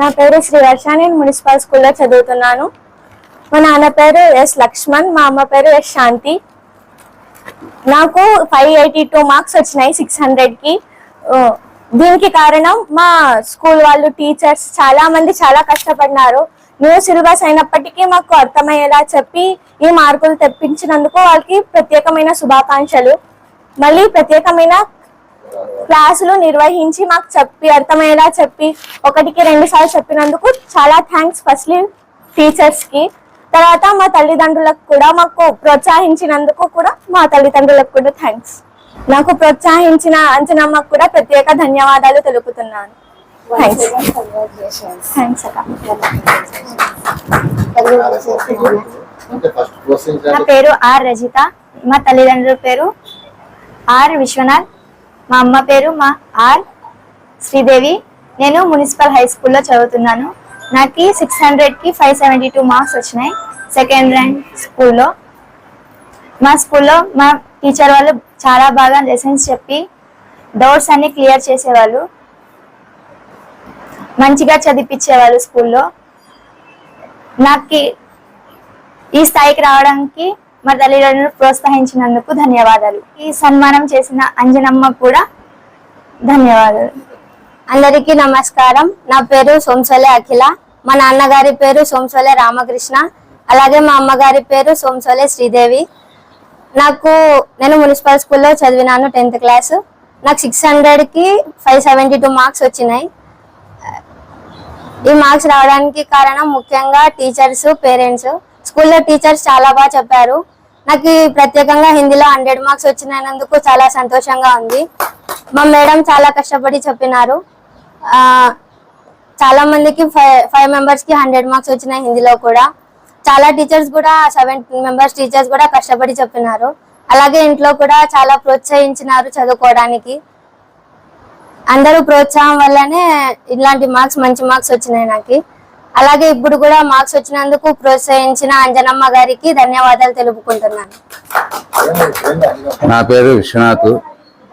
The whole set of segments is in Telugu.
నా పేరు శ్రీ శ్రీవర్ష నేను మున్సిపల్ స్కూల్లో చదువుతున్నాను. మా నాన్న పేరు ఎస్ లక్ష్మణ్ మా అమ్మ పేరు ఎస్ శాంతి. నాకు ఫైవ్ ఎయిటీ టూ మార్క్స్ వచ్చినాయి సిక్స్ హండ్రెడ్కి దీనికి కారణం మా స్కూల్ వాళ్ళు టీచర్స్ చాలా మంది చాలా కష్టపడినారు. న్యూ సిలబస్ అయినప్పటికీ మాకు అర్థమయ్యేలా చెప్పి ఈ మార్కులు తెప్పించినందుకు వాళ్ళకి ప్రత్యేకమైన శుభాకాంక్షలు. మళ్ళీ ప్రత్యేకమైన క్లాసులు నిర్వహించి మాకు చెప్పి అర్థమయ్యేలా చెప్పి ఒకటికి రెండు సార్లు చెప్పినందుకు చాలా థ్యాంక్స్ ఫస్ట్లీ టీచర్స్కి. తర్వాత మా తల్లిదండ్రులకు కూడా మాకు ప్రోత్సహించినందుకు కూడా మా తల్లిదండ్రులకు కూడా థ్యాంక్స్ నాకు ప్రోత్సహించిన అంచనమ్మకు కూడా ప్రత్యేక ధన్యవాదాలు తెలుపుతున్నాను. థ్యాంక్స్ నా పేరు ఆర్ రజిత. మా తల్లిదండ్రుల పేరు ఆర్ విశ్వనాథ్. మా అమ్మ పేరు మా ఆర్ శ్రీదేవి. నేను మున్సిపల్ హై స్కూల్లో చదువుతున్నాను. నాకు సిక్స్ హండ్రెడ్కి ఫైవ్ సెవెంటీ టూ మార్క్స్ వచ్చినాయి సెకండ్ ర్యాంక్ స్కూల్లో. మా స్కూల్లో మా టీచర్ వాళ్ళు చాలా బాగా లెసన్స్ చెప్పి డౌట్స్ అన్ని క్లియర్ చేసేవాళ్ళు. మంచిగా చదివించేవాళ్ళు స్కూల్లో. నాకు ఈ స్థాయికి రావడానికి మా తల్లిదండ్రులు ప్రోత్సహించినందుకు ధన్యవాదాలు. ఈ సన్మానం చేసిన అంజనమ్మ కూడా ధన్యవాదాలు. అందరికీ నమస్కారం. నా పేరు సోంసోలే అఖిల. మా నాన్నగారి పేరు సోంసోలే రామకృష్ణ. అలాగే మా అమ్మగారి పేరు సోంసోలే శ్రీదేవి. నాకు నేను మున్సిపల్ స్కూల్లో చదివినాను టెన్త్ క్లాస్. నాకు సిక్స్ హండ్రెడ్కి ఫైవ్ సెవెంటీ టూ మార్క్స్ వచ్చినాయి. ఈ మార్క్స్ రావడానికి కారణం ముఖ్యంగా టీచర్స్ పేరెంట్స్. స్కూల్లో టీచర్స్ చాలా బాగా చెప్పారు. నాకు ఈ ప్రత్యేకంగా హిందీలో హండ్రెడ్ మార్క్స్ వచ్చినందుకు చాలా సంతోషంగా ఉంది. మా మేడం చాలా కష్టపడి చెప్పినారు. చాలా మందికి ఫైవ్ ఫైవ్ మెంబర్స్కి హండ్రెడ్ మార్క్స్ వచ్చినాయి హిందీలో కూడా. చాలా టీచర్స్ కూడా సెవెన్ మెంబర్స్ టీచర్స్ కూడా కష్టపడి చెప్పినారు. అలాగే ఇంట్లో కూడా చాలా ప్రోత్సహించినారు చదువుకోవడానికి. అందరూ ప్రోత్సాహం వల్లనే ఇలాంటి మార్క్స్ మంచి మార్క్స్ వచ్చినాయి నాకు. అలాగే ఇప్పుడు కూడా మార్క్స్ వచ్చినందుకు ప్రోత్సహించిన అంజనమ్మ గారికి ధన్యవాదాలు తెలుపుకుంటున్నాను. నా పేరు విశ్వనాథ్.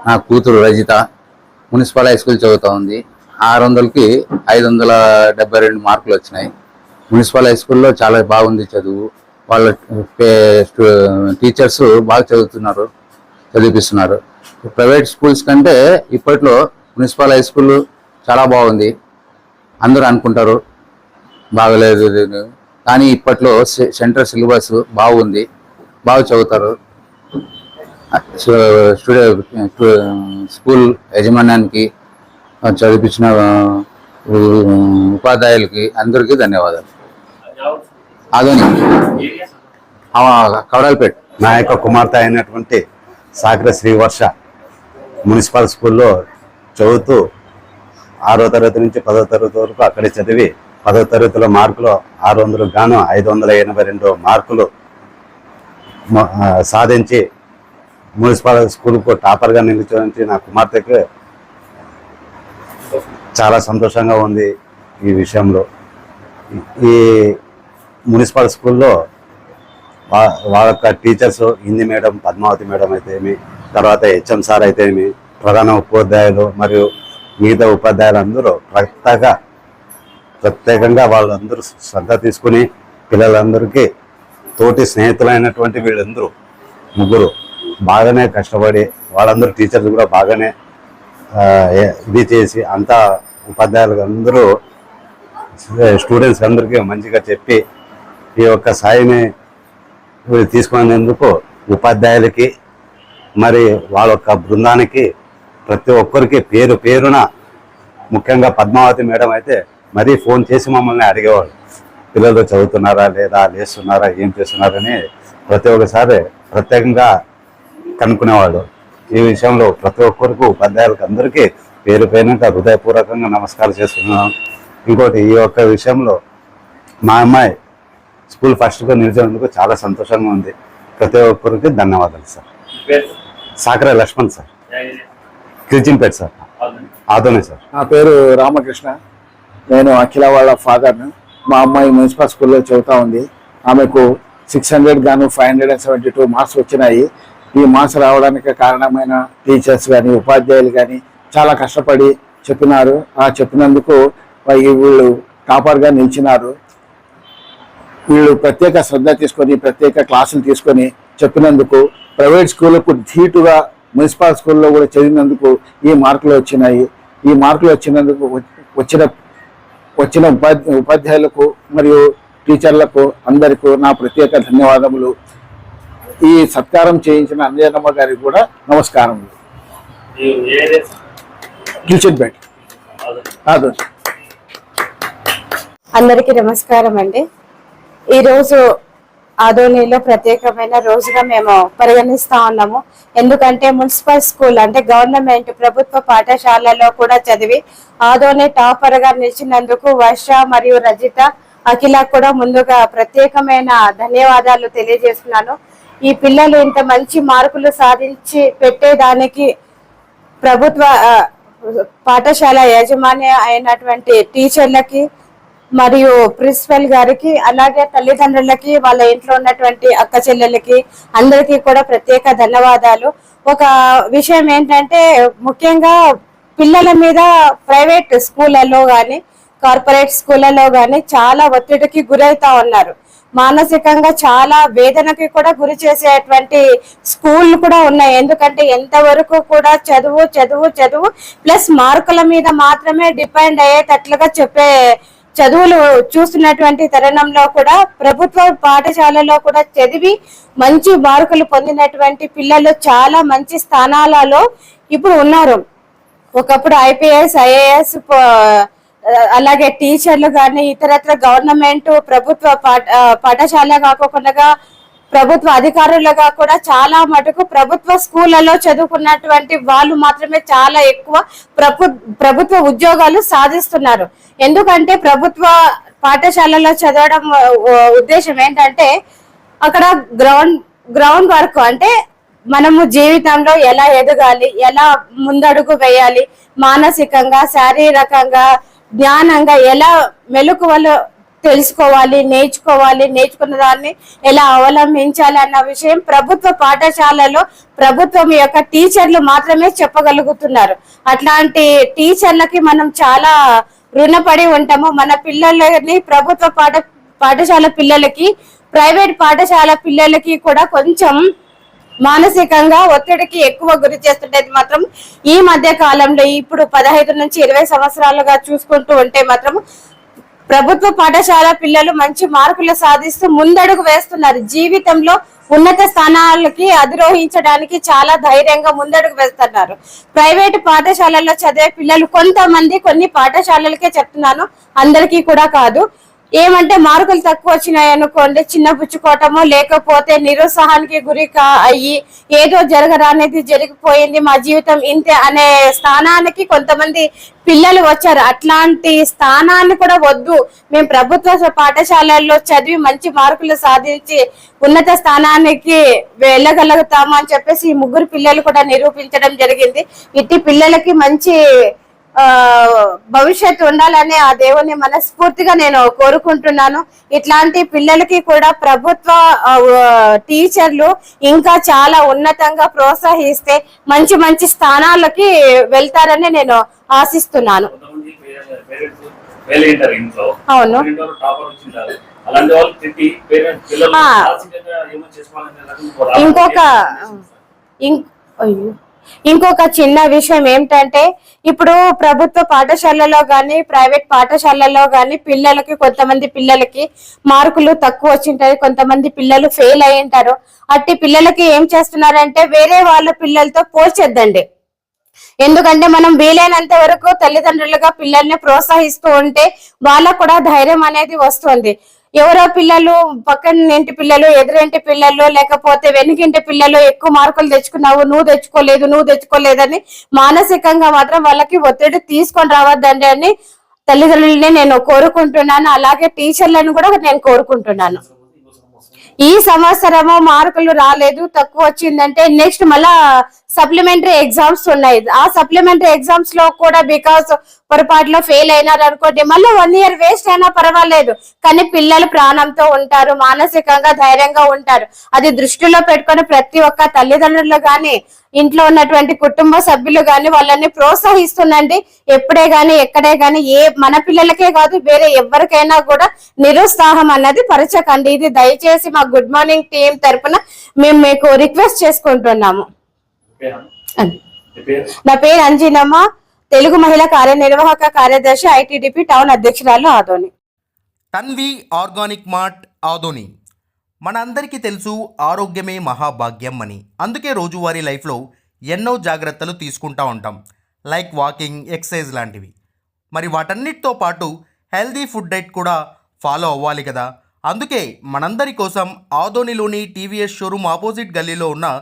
నా కూతురు రజిత. మున్సిపల్ హై స్కూల్ చదువుతా ఉంది. ఆరు వందలకి ఐదు వందల డెబ్బై రెండు మార్కులు వచ్చినాయి. మున్సిపల్ హై స్కూల్లో చాలా బాగుంది చదువు. వాళ్ళ పే- టీచర్స్ బాగా చదువుతున్నారు చదివిపిస్తున్నారు. ప్రైవేట్ స్కూల్స్ కంటే ఇప్పట్లో మున్సిపల్ హై స్కూల్ చాలా బాగుంది. అందరూ అనుకుంటారు. బాగలేదు ఇది కానీ ఇప్పట్లో సె- సెంట్రల్ సిలబస్ బాగుంది. బాగా చదువుతారు. స్కూల్ యజమాన్యానికి చదివించిన ఉపాధ్యాయులకి అందరికీ ధన్యవాదాలు. అదని కవడాలపేట నా యొక్క కుమార్తె అయినటువంటి సాగర శ్రీవర్ష మున్సిపల్ స్కూల్లో చదువుతూ ఆరో తరగతి నుంచి పదో తరగతి వరకు అక్కడే చదివి పదో తరగతిలో మార్కులు ఆరు వందలకు గాను ఐదు వందల ఎనభై రెండు మార్కులు సాధించి మున్సిపల్ స్కూల్కు టాపర్గా నిలిచి నా కుమార్తెకు చాలా సంతోషంగా ఉంది ఈ విషయంలో. ఈ మున్సిపల్ స్కూల్లో వాళ్ళ యొక్క teachers Hindi madam Padmavathi madam అయితే ఏమి తర్వాత హెచ్ఎం సార్ అయితే ఏమి ప్రధాన ఉపాధ్యాయులు మరియు మిగతా ఉపాధ్యాయులు అందరూ ప్రక్తగా ప్రత్యేకంగా వాళ్ళందరూ శ్రద్ధ తీసుకుని పిల్లలందరికీ తోటి స్నేహితులైనటువంటి వీళ్ళందరూ ముగ్గురు బాగానే కష్టపడి వాళ్ళందరూ టీచర్లు కూడా బాగానే ఇది చేసి అంతా ఉపాధ్యాయులు అందరూ స్టూడెంట్స్ అందరికీ మంచిగా చెప్పి ఈ యొక్క సాయిని తీసుకునేందుకు ఉపాధ్యాయులకి మరి వాళ్ళ యొక్క బృందానికి ప్రతి ఒక్కరికి పేరు పేరున ముఖ్యంగా పద్మావతి మేడం అయితే మరీ ఫోన్ చేసి మమ్మల్ని అడిగేవాళ్ళు. పిల్లలు చదువుతున్నారా లేదా లేస్తున్నారా ఏం చేస్తున్నారని ప్రతి ఒక్కసారి ప్రత్యేకంగా కనుక్కునేవాళ్ళు. ఈ విషయంలో ప్రతి ఒక్కరికి ఉపాధ్యాయులకు అందరికీ పేరు పేరున హృదయపూర్వకంగా నమస్కారం చేస్తున్నాను. ఇంకోటి ఈ యొక్క విషయంలో మా అమ్మాయి స్కూల్ ఫస్ట్గా నిలిచినందుకు చాలా సంతోషంగా ఉంది. ప్రతి ఒక్కరికి ధన్యవాదాలు sir. Sakara Lakshman sir. Kilchinpeta sir. ఆదోనే sir. నా పేరు రామకృష్ణ. నేను అఖిల వాళ్ళ ఫాదర్ను మా అమ్మాయి మున్సిపల్ స్కూల్లో చదువుతూ ఉంది. ఆమెకు సిక్స్ హండ్రెడ్ గాను five hundred and seventy two marks వచ్చినాయి. ఈ మార్క్స్ రావడానికి కారణమైన టీచర్స్ కానీ ఉపాధ్యాయులు కానీ చాలా కష్టపడి చెప్పినారు. ఆ చెప్పినందుకు వీళ్ళు టాపర్గా నిలిచినారు. వీళ్ళు ప్రత్యేక శ్రద్ధ తీసుకొని ప్రత్యేక క్లాసులు తీసుకొని చెప్పినందుకు ప్రైవేట్ స్కూళ్ళకు ధీటుగా మున్సిపల్ స్కూల్లో కూడా చదివినందుకు ఈ మార్కులు వచ్చినాయి. ఈ మార్కులు వచ్చినందుకు వచ్చిన వచ్చిన ఉపాధి ఉపాధ్యాయులకు మరియు టీచర్లకు అందరికీ నా ప్రత్యేక ధన్యవాదములు. ఈ సత్కారం చేయించిన అంజనమ్మ గారికి కూడా నమస్కారములు. కిచెన్ బెడ్ అందరికీ నమస్కారం అండి ఈరోజు ఆదోనిలో ప్రత్యేకమైన రోజుగా మేము పరిగణిస్తా ఉన్నాము. ఎందుకంటే మున్సిపల్ స్కూల్ అంటే గవర్నమెంట్ ప్రభుత్వ పాఠశాలలో కూడా చదివి ఆదోని టాపర్గా నిలిచినందుకు వర్ష మరియు రజిత అఖిల కూడా ముందుగా ప్రత్యేకమైన ధన్యవాదాలు తెలియజేస్తున్నాను. ఈ పిల్లలు ఇంత మంచి మార్కులు సాధించి పెట్టేదానికి ప్రభుత్వ పాఠశాల యాజమాన్య అయినటువంటి టీచర్లకి మరియు ప్రిన్సిపల్ గారికి అలాగే తల్లిదండ్రులకి వాళ్ళ ఇంట్లో ఉన్నటువంటి అక్క చెల్లెలకి అందరికీ కూడా ప్రత్యేక ధన్యవాదాలు. ఒక విషయం ఏంటంటే ముఖ్యంగా పిల్లల మీద ప్రైవేట్ స్కూళ్ళలో కానీ కార్పొరేట్ స్కూళ్ళలో కానీ చాలా ఒత్తిడికి గురవుతా ఉన్నారు. మానసికంగా చాలా వేదనకి కూడా గురి చేసేటువంటి స్కూల్ కూడా ఉన్నాయి. ఎందుకంటే ఎంతవరకు కూడా చదువు చదువు చదువు ప్లస్ మార్కుల మీద మాత్రమే డిపెండ్ అయ్యేటట్లుగా చెప్పే చదువులు చూస్తున్నటువంటి తరుణంలో కూడా ప్రభుత్వ పాఠశాలలో కూడా చదివి మంచి మార్కులు పొందినటువంటి పిల్లలు చాలా మంచి స్థానాలలో ఇప్పుడు ఉన్నారు. ఒకప్పుడు ఐపీఎస్ ఐఏఎస్ అలాగే టీచర్లు కానీ ఇతరత్ర గవర్నమెంట్ ప్రభుత్వ పాఠ- పాఠశాల కాకుండా ప్రభుత్వ అధికారులుగా కూడా చాలా మటుకు ప్రభుత్వ స్కూళ్ళలో చదువుకున్నటువంటి వాళ్ళు మాత్రమే చాలా ఎక్కువ ప్రభు ప్రభుత్వ ఉద్యోగాలు సాధిస్తున్నారు. ఎందుకంటే ప్రభుత్వ పాఠశాలలో చదవడం ఉద్దేశం ఏంటంటే అక్కడ గ్రౌండ్ గ్రౌండ్ వర్క్ అంటే మనము జీవితంలో ఎలా ఎదగాలి ఎలా ముందడుగు వేయాలి మానసికంగా శారీరకంగా జ్ఞానంగా ఎలా మెలకువలు తెలుసుకోవాలి నేర్చుకోవాలి నేర్చుకున్న దాన్ని ఎలా అవలంబించాలి అన్న విషయం ప్రభుత్వ పాఠశాలలో ప్రభుత్వం యొక్క టీచర్లు మాత్రమే చెప్పగలుగుతున్నారు. అట్లాంటి టీచర్లకి మనం చాలా రుణపడి ఉంటాము. మన పిల్లలని ప్రభుత్వ పాఠ పాఠశాల పిల్లలకి ప్రైవేట్ పాఠశాల పిల్లలకి కూడా కొంచెం మానసికంగా ఒత్తిడికి ఎక్కువ గురి చేస్తుండేది మాత్రం ఈ మధ్య కాలంలో ఇప్పుడు పదహైదు నుంచి ఇరవై సంవత్సరాలుగా చూసుకుంటూ ఉంటే మాత్రం ప్రభుత్వ పాఠశాల పిల్లలు మంచి మార్కులు సాధిస్తూ ముందడుగు వేస్తున్నారు. జీవితంలో ఉన్నత స్థానాలకి అధిరోహించడానికి చాలా ధైర్యంగా ముందడుగు వేస్తున్నారు. ప్రైవేట్ పాఠశాలల్లో చదివే పిల్లలు కొంతమంది కొన్ని పాఠశాలలకే చెప్తున్నాను. అందరికీ కూడా కాదు. ఏమంటే మార్కులు తక్కువ వచ్చినాయి అనుకోండి చిన్న పుచ్చుకోవటమో లేకపోతే నిరుత్సాహానికి గురి కా అయ్యి ఏదో జరగరానేది జరిగిపోయింది మా జీవితం ఇంతే అనే స్థానానికి కొంతమంది పిల్లలు వచ్చారు. అట్లాంటి స్థానాన్ని కూడా వద్దు. మేము ప్రభుత్వ పాఠశాలల్లో చదివి మంచి మార్కులు సాధించి ఉన్నత స్థానానికి వెళ్ళగలుగుతాము అని చెప్పేసి ఈ ముగ్గురు పిల్లలు కూడా నిరూపించడం జరిగింది. ఇట్టి పిల్లలకి మంచి భవిష్యత్తు ఉండాలని ఆ దేవుని మనస్ఫూర్తిగా నేను కోరుకుంటున్నాను. ఇట్లాంటి పిల్లలకి కూడా ప్రభుత్వ టీచర్లు ఇంకా చాలా ఉన్నతంగా ప్రోత్సహిస్తే మంచి మంచి స్థానాలకి వెళ్తారని నేను ఆశిస్తున్నాను. అవును. ఇంకొక ఇంకో ఇంకొక చిన్న విషయం ఏంటంటే ఇప్పుడు ప్రభుత్వ పాఠశాలలో కానీ ప్రైవేట్ పాఠశాలలో కానీ పిల్లలకి కొంతమంది పిల్లలకి మార్కులు తక్కువ వచ్చింటాయి కొంతమంది పిల్లలు ఫెయిల్ అయి ఉంటారు. అట్టి పిల్లలకి ఏం చేస్తున్నారంటే వేరే వాళ్ళ పిల్లలతో పోల్చేద్దండి ఎందుకంటే మనం వీలైనంత వరకు తల్లిదండ్రులుగా పిల్లల్ని ప్రోత్సహిస్తూ ఉంటే వాళ్ళకు కూడా ధైర్యం అనేది వస్తుంది. ఎవరో పిల్లలు పక్కన ఇంటి పిల్లలు ఎదురింటి పిల్లలు లేకపోతే వెనుకింటి పిల్లలు ఎక్కువ మార్కులు తెచ్చుకున్నావు నువ్వు తెచ్చుకోలేదు నువ్వు తెచ్చుకోలేదని మానసికంగా మాత్రం వాళ్ళకి ఒత్తిడి తీసుకొని రావద్దండి అని తల్లిదండ్రులని నేను కోరుకుంటున్నాను. అలాగే టీచర్లను కూడా నేను కోరుకుంటున్నాను. ఈ సంవత్సరము మార్కులు రాలేదు తక్కువ వచ్చిందంటే నెక్స్ట్ మళ్ళా సప్లిమెంటరీ ఎగ్జామ్స్ ఉన్నాయి. ఆ సప్లిమెంటరీ ఎగ్జామ్స్లో కూడా బికాస్ పొరపాటులో ఫెయిల్ అయినారు అనుకోండి మళ్ళీ వన్ ఇయర్ వేస్ట్ అయినా పర్వాలేదు. కానీ పిల్లలు ప్రాణంతో ఉంటారు మానసికంగా ధైర్యంగా ఉంటారు. అది దృష్టిలో పెట్టుకొని ప్రతి ఒక్క తల్లిదండ్రులు కానీ ఇంట్లో ఉన్నటువంటి కుటుంబ సభ్యులు కానీ వాళ్ళని ప్రోత్సహిస్తుందండి. ఎప్పుడే గాని ఎక్కడే గాని ఏ మన పిల్లలకే కాదు వేరే ఎవరికైనా కూడా నిరుత్సాహం అన్నది పరచకండి. ఇది దయచేసి మా గుడ్ మార్నింగ్ టీం తరపున మేము మీకు రిక్వెస్ట్ చేసుకుంటున్నాము. నీ పేరు అంజనమ్మ. తెలుగు మహిళా కార్యనిర్వాహక కార్యదర్శి ఐటీడీపీ టౌన్ అధ్యక్షురాలు Adoni. Tanvi organic mart Adoni. మనందరికీ తెలుసు ఆరోగ్యమే మహాభాగ్యం అని. అందుకే రోజువారీ లైఫ్లో ఎన్నో జాగ్రత్తలు తీసుకుంటా ఉంటాం. లైక్ వాకింగ్ ఎక్సర్సైజ్ లాంటివి. మరి వాటన్నిటితో పాటు హెల్దీ ఫుడ్ డైట్ కూడా ఫాలో అవ్వాలి కదా. అందుకే మనందరి కోసం ఆదోనిలోని టీవీఎస్ షోరూమ్ ఆపోజిట్ గల్లీలో ఉన్న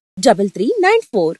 double three nine four